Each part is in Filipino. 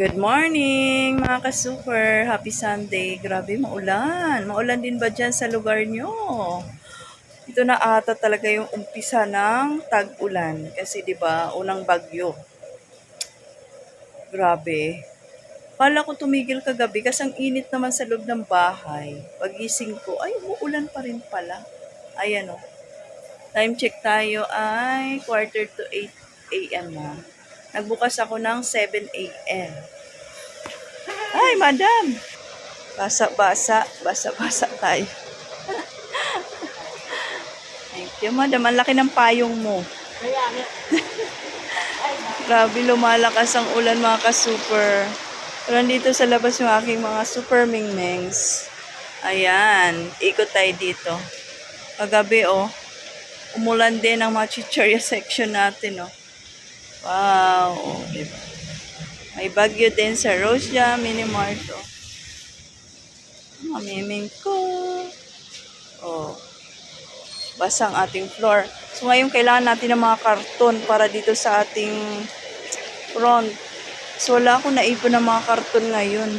Good morning mga ka-super. Happy Sunday. Grabe, maulan. Maulan din ba dyan sa lugar nyo? Ito na ata talaga yung umpisa ng tag-ulan. Kasi 'di ba unang bagyo. Grabe. Kala ko tumigil kagabi kasi ang init naman sa loob ng bahay. Pagising ko, ay, umuulan pa rin pala. Ayan o. Time check tayo ay quarter to 8 a.m. na. Nagbukas ako ng 7 a.m. Ay, madam! Basa-basa. Basa-basa tayo. Thank you, madam. Ang laki ng payong mo. Grabe, lumalakas ang ulan mga ka-super. Pero nandito sa labas yung aking mga super mingmengs. Ayan, ikot tayo dito. Kagabi, oh, umulan din ang mga chichorya section natin, oh. Wow? May bagyo din sa Rosia Mini Mart, oh. Mamiming ko. Oh. Basang ating floor. So ngayon kailangan natin ng mga karton para dito sa ating front. So wala akong naipon ng mga karton ngayon.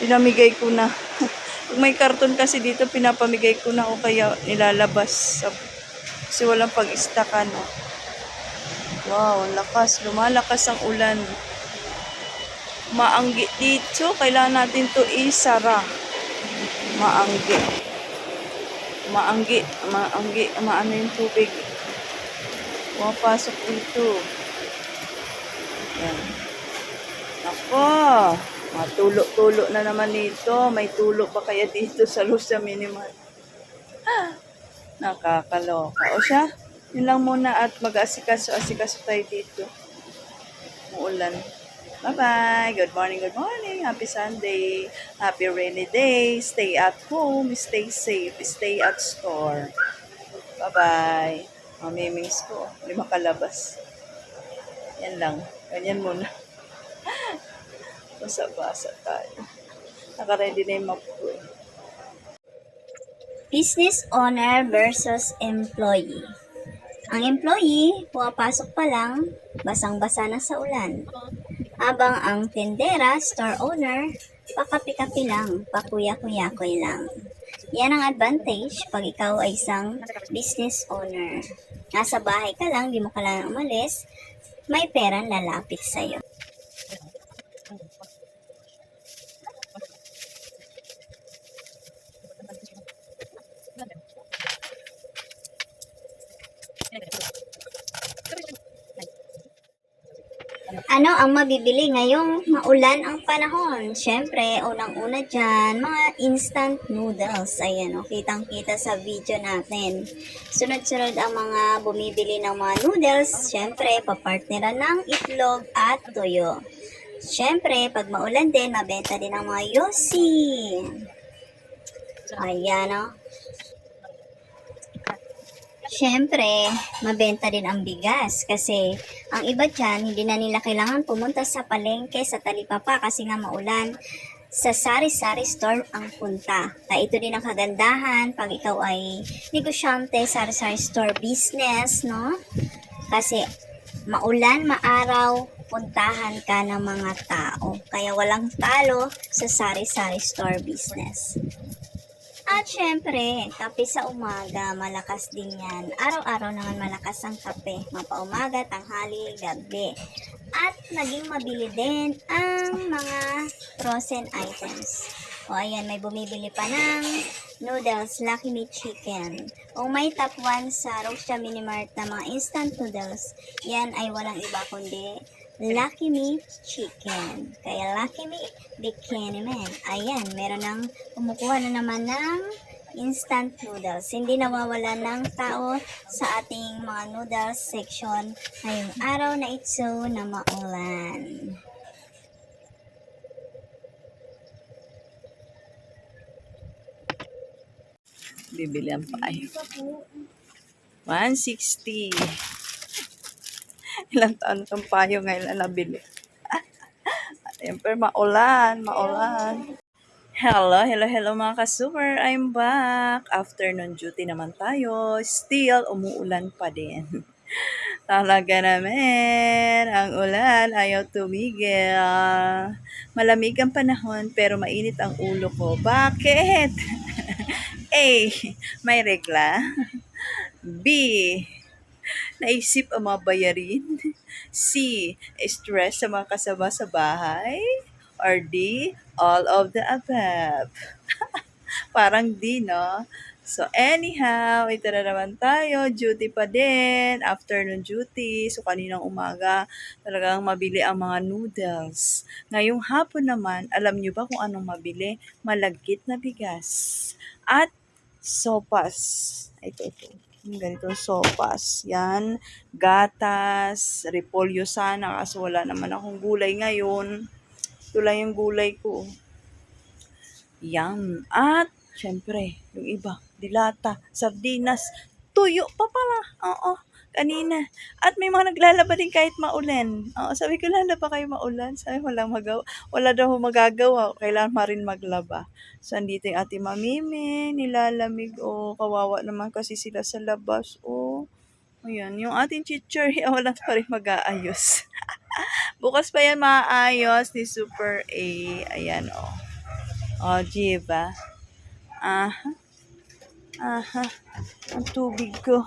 Pinamigay ko na. Pag may karton kasi dito, pinapamigay ko na o kaya nilalabas. Kasi walang pag-istakan. Oh. Wow, ang lakas. Lumalakas ang ulan. Maanggi dito. Kailangan natin to isara. Maanggi. Maanggi. Maanggi. Maano yung tubig. Pumapasok dito. Yan. Ako. Matulo-tulo na naman nito. May tulo pa kaya dito sa Lucia Minimal. Ah, nakakaloka. O siya, yun lang muna at mag-asikaso-asikaso tayo dito. Muulan. Bye-bye. Good morning, good morning. Happy Sunday. Happy rainy day. Stay at home. Stay safe. Stay at store. Bye-bye. Mamimings ko. Hindi makalabas. Yan lang. Ganyan muna. Basa-basa tayo. Nakaready na yung mapuwi. Business owner versus employee. Ang employee, pumapasok pa lang, basang-basa na sa ulan. Habang ang tendera, store owner, pakapi-kapi lang, pakuya-kuyakoy lang. Yan ang advantage pag ikaw ay isang business owner. Nasa bahay ka lang, di mo kailangan umalis, may pera lalapit sa'yo. Ano ang mabibili ngayong maulan ang panahon? Siyempre, unang-una dyan, mga instant noodles. Ayan, o, kitang-kita sa video natin. Sunod-sunod ang mga bumibili ng mga noodles. Siyempre, papartneran ng itlog at tuyo. Siyempre, pag maulan din, mabenta din ang mga yosi. Ayan, o. Siyempre, mabenta din ang bigas kasi ang iba dyan, hindi na nila kailangan pumunta sa palengke sa talipapa kasi nga maulan. Sa sari-sari store ang punta. Kaya ito din ang kagandahan pag ikaw ay negosyante, sari-sari store business, no? Kasi maulan, maaraw, puntahan ka ng mga tao. Kaya walang talo sa sari-sari store business. At syempre, kape sa umaga, malakas din yan. Araw-araw naman malakas ang kape. Mapaumaga, tanghali, gabi. At naging mabili din ang mga frozen items. O ayan, may bumibili pa ng noodles, Lucky Me Chicken. Kung may top 1 sa Rosia Minimart na mga instant noodles, yan ay walang iba kundi Lucky Me Chicken. Kaya Lucky Me Bikini Man. Ayan, meron ng kumukuha na naman ng instant noodles. Hindi nawawala ng tao sa ating mga noodles section ngayong araw na ito na maulan. Bibili ang payo. 160. Ilang taon itong payo ngayon na nabili. Siyempre, maulan, maulan. Hello, hello, hello mga ka-super. I'm back. Afternoon duty naman tayo. Still, umuulan pa din. Talaga naman, ang ulan ayaw tumigil. Malamig ang panahon pero mainit ang ulo ko. Bakit? A. May regla. B. Naisip ang mga bayarin. C. Stress sa mga kasama sa bahay. Or D. All of the above. Parang D, no? So, anyhow, ito na naman tayo. Duty pa din. Afternoon duty. So, kaninang umaga, talagang mabili ang mga noodles. Ngayong hapon naman, alam nyo ba kung anong mabili? Malagkit na bigas. At sopas. Ito, ito. Yung ganitong sopas. Yan. Gatas. Repolyo sana. Kaso wala naman akong gulay ngayon. Ito lang yung gulay ko. Yan. At, syempre, yung iba, dilata, sardinas, tuyo pa pala. Oo, kanina. At may mga naglalaba din kahit maulan. Oo, sabi ko, lalaba kayo maulan. Sabi, walang magawa. Wala daw magagawa. Kailangan pa rin maglaba. So, andito yung ate mamimi, nilalamig. O, kawawa naman kasi sila sa labas. O, ayan. Yung ating teacher, wala pa rin mag-aayos. Bukas pa yan maayos ni Super A. Ayan, o. O, diba? Aha. Aha. Ang tubig ko.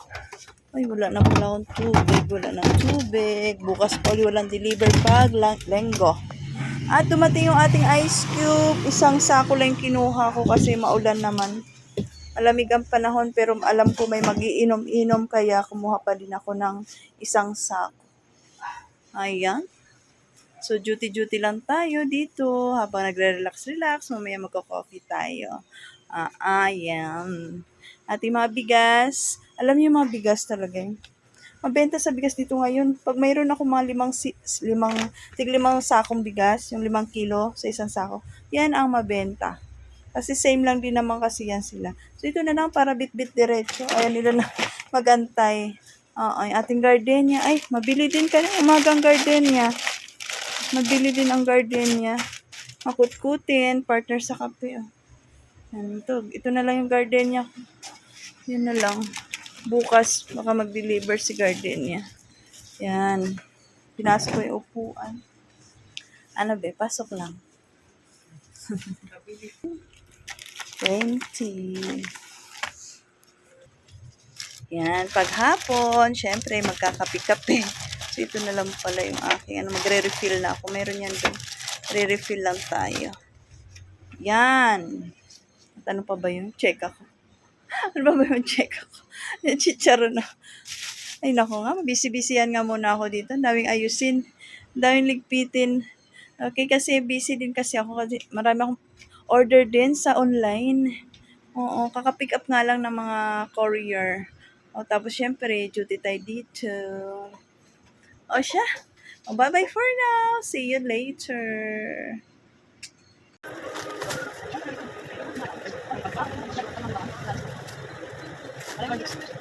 Ay, wala na pala akong tubig. Wala na tubig. Bukas pa ulit walang deliver pag lenggo. At dumating yung ating ice cube. Isang sako lang kinuha ko kasi maulan naman. Malamig ang panahon pero alam ko may magiinom-inom kaya kumuha pa din ako ng isang sako. Ayan. So, duty-duty lang tayo dito habang nagre-relax-relax. Mamaya magko-coffee tayo. Ah, ayan. At yung mga bigas, alam niyo yung mga bigas talaga yun. Mabenta sa bigas dito ngayon. Pag mayroon ako mga limang, si, limang, tig limang sakong bigas, yung limang kilo sa isang sako, yan ang mabenta. Kasi same lang din naman kasi yan sila. So, ito na lang para bit-bit diretso. Ayan nila na magantay. Oo, yung ating gardenia. Ay, mabili din ka ng umagang gardenia. Mabili din ang gardenia. Makutkutin, partner sa kape. Oh. Yan, ito. Ito na lang yung gardenia. Yan na lang. Bukas, baka mag-deliver si gardenia. Yan. Pinasok ko yung upuan. Ano be, pasok lang. 20. Yan, paghapon, syempre, magkakape-kape. So, ito na lang pala yung aking, ano, magre-refill na ako. Meron yan doon. Re-refill lang tayo. Yan. At ano pa ba yun? Check ako. Ano ba ba yung check ako? Yung chicharo na. Ay, nako nga. Busy-busy yan nga muna ako dito. Daming ayusin. Daming ligpitin. Okay, kasi busy din kasi ako. Kasi marami akong order din sa online. Oo, kaka-pick up nga lang ng mga courier. O, tapos syempre, duty tayo dito. O siya. O, bye-bye for now. See you later. Gracias.